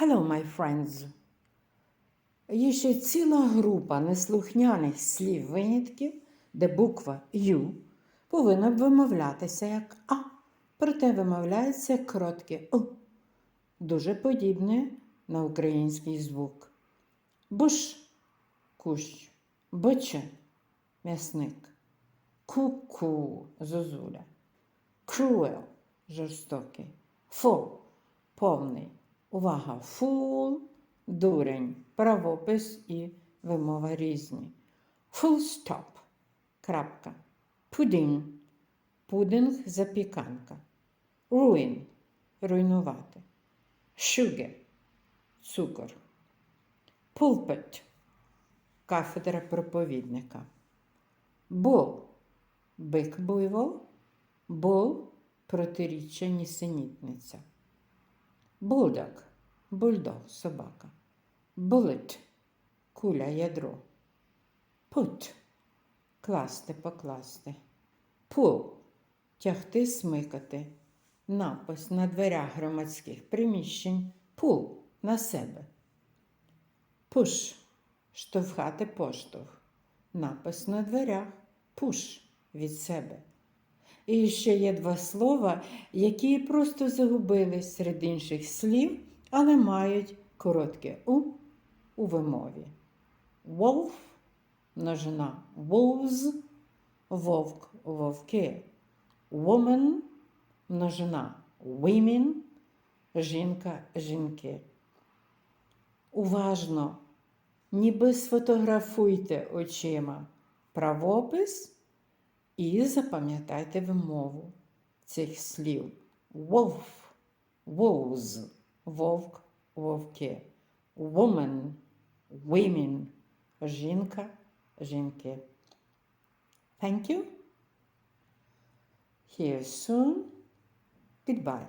Hello, my friends. Є ще ціла група неслухняних слів винятків, де буква Ю повинна б вимовлятися як А, проте вимовляється як коротке У. Дуже подібне на український звук. Буш кущ, биче м'ясник, ку-ку зозуля, cruel жорстокий, фул повний. Увага! Фул, дурень, правопис і вимова різні. Stop. Крапка. Пудінг. Пудинг запіканка. Ruin. Руйнувати. Sugar. Цукор. Pulpit. Кафедра проповідника. Bull. Бик буйвол. Bull. Протиріччя нісенітниця. Булдог – бульдог, собака. Bullet – куля ядро. Put – класти, покласти. Pull – тягти, смикати. Напис на дверях громадських приміщень. Pull – на себе. Push – штовхати поштовх. Напис на дверях. Push – від себе. І ще є два слова, які просто загубились серед інших слів, але мають коротке у у вимові. Wolf – множина wolves, вовк вовки. Woman – множина women, жінка жінки. Уважно, ніби сфотографуйте очима правопис. І запам'ятайте вимову цих слів. Wolf, wolves, вовк, вовки. Woman, women, жінка, жінки. Thank you. Here soon. Goodbye.